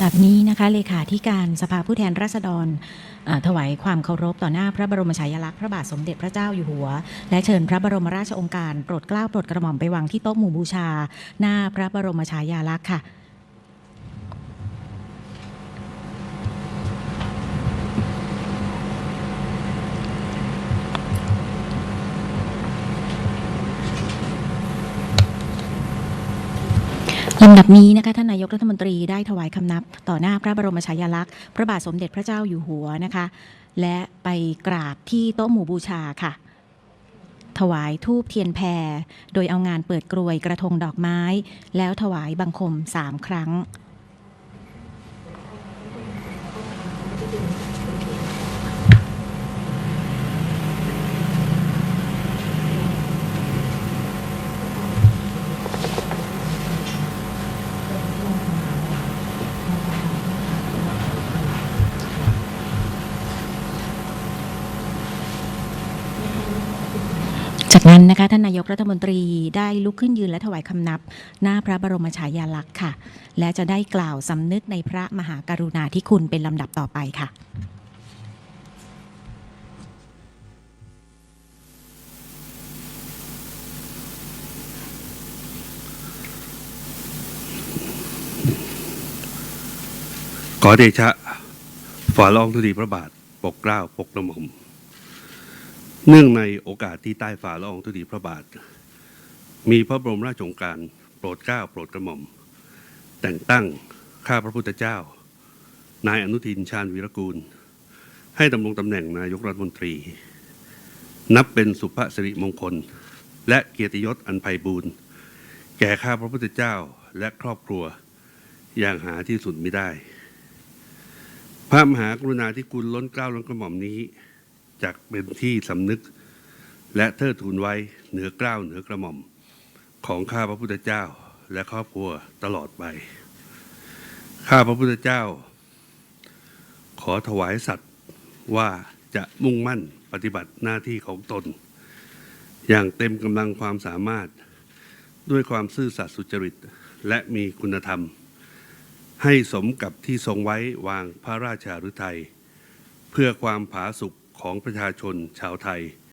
แบบนี้นะคะเลขาธิการสภาผู้แทนราษฎรถวายความเคารพต่อหน้าพระบรมฉายาลักษณ์พระบาทสมเด็จพระเจ้าอยู่หัว และเชิญพระบรมราชองการโปรดเกล้าโปรดกระหม่อมไปวางที่โต๊ะหมู่บูชา หน้าพระบรมฉายาลักษณ์ค่ะ ลำดับนี้นะคะท่านนายกรัฐมนตรีได้ถวายคำนับ ต่อหน้าพระบรมฉายาลักษณ์พระบาทสมเด็จพระเจ้าอยู่หัวนะคะ และไปกราบที่โต๊ะหมู่บูชาค่ะ ถวายทูบเทียนแพร โดยเอางานเปิดกรวยกระทงดอกไม้ แล้วถวายบังคมสามครั้ง จากนั้นนะคะท่านนายกรัฐมนตรีได้ลุกขึ้นยืนและถวายคำนับ หน้าพระบรมฉายาลักษณ์ค่ะ และจะได้กล่าวสำนึกในพระมหากรุณาธิคุณเป็นลำดับต่อไปค่ะขอเดชะฝ่าลอองธุลีพระบาท ปกเกล้า ปกกระหม่อม เนื่องในโอกาสที่ใต้ฝ่าละอองธุลีพระบาท มีพระบรมราชโองการโปรดเกล้าโปรดกระหม่อม แต่งตั้งข้าพระพุทธเจ้า นายอนุทินชาญวีรกูล ให้ดำรงตำแหน่งนายกรัฐมนตรี นับเป็นสุภสิริมงคล และเกียรติยศอันไพบูรณ์แก่ข้าพระพุทธเจ้าและครอบครัวอย่างหาที่สุดมิได้ พระมหากรุณาธิคุณล้นเกล้าล้นกระหม่อมนี้ จากเป็นที่สำนึก และเทิดทูนไว้เหนือเกล้าวเหนือกระหม่อม ของข้าพระพุทธเจ้าและครอบครัวตลอดไป ข้าพระพุทธเจ้า ขอถวายสัตย์ว่าจะมุ่งมั่นปฏิบัติหน้าที่ของตน อย่างเต็มกำลังความสามารถด้วยความซื่อสัตย์สุจริตและมีคุณธรรม ให้สมกับที่ทรงไว้วางพระราชาฤทัย เพื่อความผาสุก ของประชาชนชาวไทย